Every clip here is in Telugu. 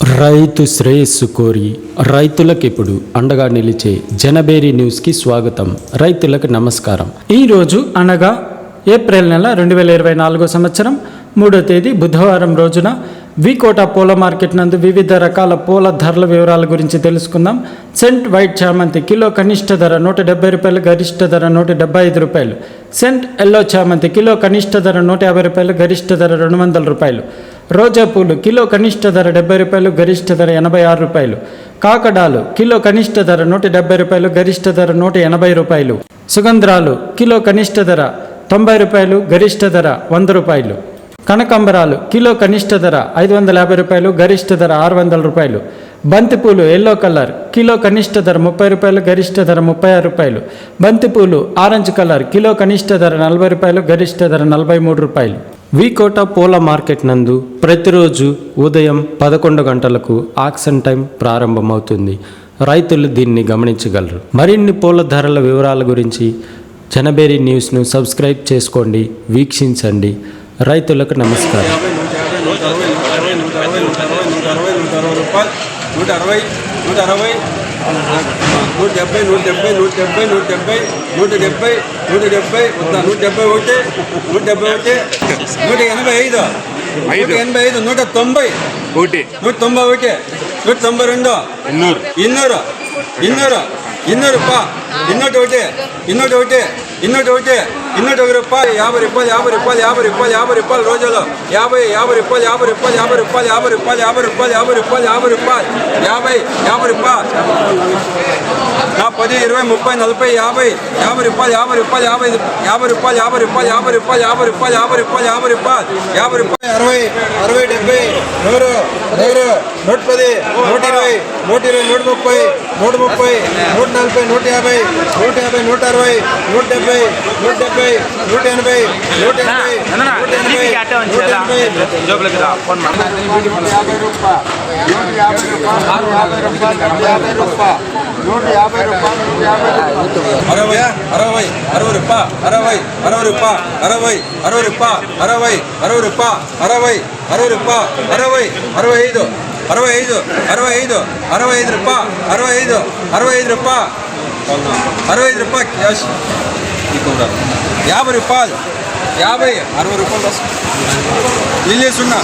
రైతు శ్రేయస్సు కోరి రైతులకు ఇప్పుడు అండగా నిలిచే జనబేరి న్యూస్కి స్వాగతం. రైతులకు నమస్కారం. ఈరోజు అనగా ఏప్రిల్ నెల రెండు వేల ఇరవై నాలుగో సంవత్సరం మూడో తేదీ బుధవారం రోజున వికోట పూల మార్కెట్ నందు వివిధ రకాల పూల ధరల వివరాల గురించి తెలుసుకుందాం. సెంట్ వైట్ చామంతి కిలో కనిష్ట ధర నూట డెబ్బై రూపాయలు గరిష్ట ధర నూట డెబ్బై ఐదు రూపాయలు. సెంట్ ఎల్లో చామంతి కిలో కనిష్ట ధర నూట యాభై రూపాయలు గరిష్ట ధర రెండు వందల రూపాయలు. రోజా పూలు కిలో కనిష్ట ధర డెబ్బై రూపాయలు గరిష్ట ధర ఎనభై ఆరు రూపాయలు. కాకడాలు కిలో కనిష్ట ధర నూట డెబ్బై రూపాయలు గరిష్ట ధర నూట ఎనభై రూపాయలు. సుగంధ్రాలు కిలో కనిష్ట ధర తొంభై రూపాయలు గరిష్ట ధర వంద రూపాయలు. కనకాంబరాలు కిలో కనిష్ట ధర ఐదు వందల యాభై రూపాయలు గరిష్ట ధర ఆరు వందల రూపాయలు. బంతిపూలు ఎల్లో కలర్ కిలో కనిష్ట ధర ముప్పై రూపాయలు గరిష్ట ధర ముప్పై ఆరు రూపాయలు. బంతిపూలు ఆరెంజ్ కలర్ కిలో కనిష్ట ధర నలభై రూపాయలు గరిష్ట ధర నలభై మూడు రూపాయలు. వికోట పూల మార్కెట్ నందు ప్రతిరోజు ఉదయం పదకొండు గంటలకు ఆక్షన్ టైం ప్రారంభమవుతుంది. రైతులు దీన్ని గమనించగలరు. మరిన్ని పూల ధరల వివరాల గురించి జనబేరి న్యూస్ను సబ్స్క్రైబ్ చేసుకోండి వీక్షించండి. రైతులకు నమస్కారం. నూట నూట అరవై. నూట డెబ్బై నూట డెబ్బై నూట డెబ్బై నూట డెబ్బై నూట డెబ్బై నూట డెబ్బై వద్దా నూట డెబ్బై ఒకటి నూట డెబ్బై ఒకటి నూట ఎనభై ఐదు నూట ఎనభై ఐదు నూట తొంభై ఒకటి నూట తొంభై ఒకటి నూట తొంభై రెండు ఇన్నూరు ఇన్నూరు ఇన్నూరు ఇన్నూరు రూపాయ ఇన్నోటి ఒకటి ఇన్నోటి ఒకటి ఇన్నోటి ఒకటి ఇన్నోటి ఒక రూపాయలు యాభై రూపాయలు యాభై రూపాయలు యాభై రూపాయలు యాభై రూపాయలు రోజులో యాభై యాభై రూపాయలు యాభై రూపాయలు యాభై రూపాయలు యాభై రూపాయలు యాభై రూపాయలు యాభై రూపాయలు యాభై రూపాయలు యాభై రూపాయలు యాభై యాభై రూపాయలు పది ఇరవై ముప్పై నలభై యాభై యాభై రూపాయలు యాభై రూపాయలు యాభై యాభై రూపాయలు యాభై రూపాయలు యాభై రూపాయలు యాభై రూపాయలు యాభై రూపాయలు యాభై రూపాయలు యాభై రూపాయలు అరవై అరవై డెబ్బై నూరు నూరు నూట పది నూట ఇరవై నూట ఇరవై నూట ముప్పై నూట ముప్పై నూట నలభై నూట యాభై నూట యాభై నూట అరవై నూట డెబ్బై నూట డెబ్బై నూట ఎనభై నూట ఎనభై నూట ఎనభై నూట ఎనభై యాభై రూపాయలు యాభై రూపాయలు యాభై రూపాయలు యాభై రూపాయలు నూట యాభై రూపాయలు నూట యాభై అరవై అరవై అరవై రూపాయ అరవై అరవై రూపాయ అరవై అరవై రూపాయ అరవై అరవై రూపాయ అరవై అరవై రూపాయ అరవై అరవై ఐదు అరవై ఐదు అరవై ఐదు అరవై ఐదు రూపాయ అరవై ఐదు అరవై ఐదు రూపాయ అరవై ఐదు రూపాయ క్యాష్ యాభై రూపాయలు యాభై అరవై రూపాయలు ఇల్లే ఉన్న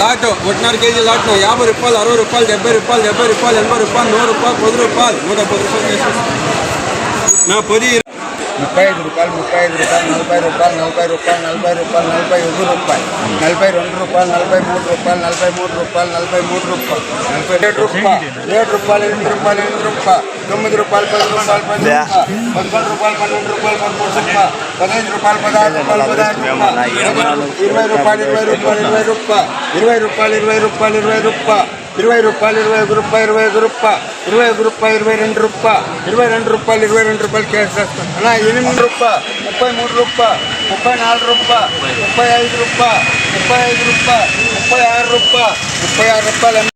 లాట్ ఒకటిన్నర కేజీ లాట్ యాభై రూపాయలు అరవై రూపాయలు డెబ్బై రూపాయలు డెబ్బై రూపాయలు ఎనభై రూపాయలు నూరు రూపాయలు పది రూపాయలు నూట పది రూపాయలు నా పది ముప్పై ఐదు రూపాయలు ముప్పై ఐదు రూపాయలు నలభై రూపాయలు నలభై రూపాయలు నలభై రూపాయలు నలభై ఐదు రూపాయలు నలభై రెండు రూపాయలు నలభై మూడు రూపాయలు నలభై మూడు రూపాయలు నలభై మూడు రూపాయలు నలభై ఏడు రూపాయలు ఏడు రూపాయలు ఎనిమిది రూపాయలు ఎనిమిది రూపాయలు తొమ్మిది రూపాయలు పది రూపాయలు పది రూపాయలు పదకొండు రూపాయలు పన్నెండు రూపాయలు పదమూడు రూపాయలు పదహైదు రూపాయలు పదహారు రూపాయలు పదహారు రూపాయలు ఇరవై రూపాయలు ఇరవై రూపాయలు ఇరవై రూపాయలు ఇరవై రూపాయలు ఇరవై రూపాయలు ఇరవై రూపాయలు ఇరవై రూపాయలు ఇరవై ఒక రూపాయి ఇరవై ఒక రూపాయి ఇరవై ఒక రూపాయి ఇరవై రెండు రూపాయి ఇరవై రెండు రూపాయలు ఇరవై రెండు రూపాయలు క్యాష్ చేస్తాను అన్నా ఎనిమిది రూపాయ ముప్పై మూడు రూపాయ ముప్పై నాలుగు రూపాయ ముప్పై ఐదు రూపాయ ముప్పై ఐదు రూపాయ ముప్పై ఆరు రూపాయ ముప్పై ఆరు రూపాయలు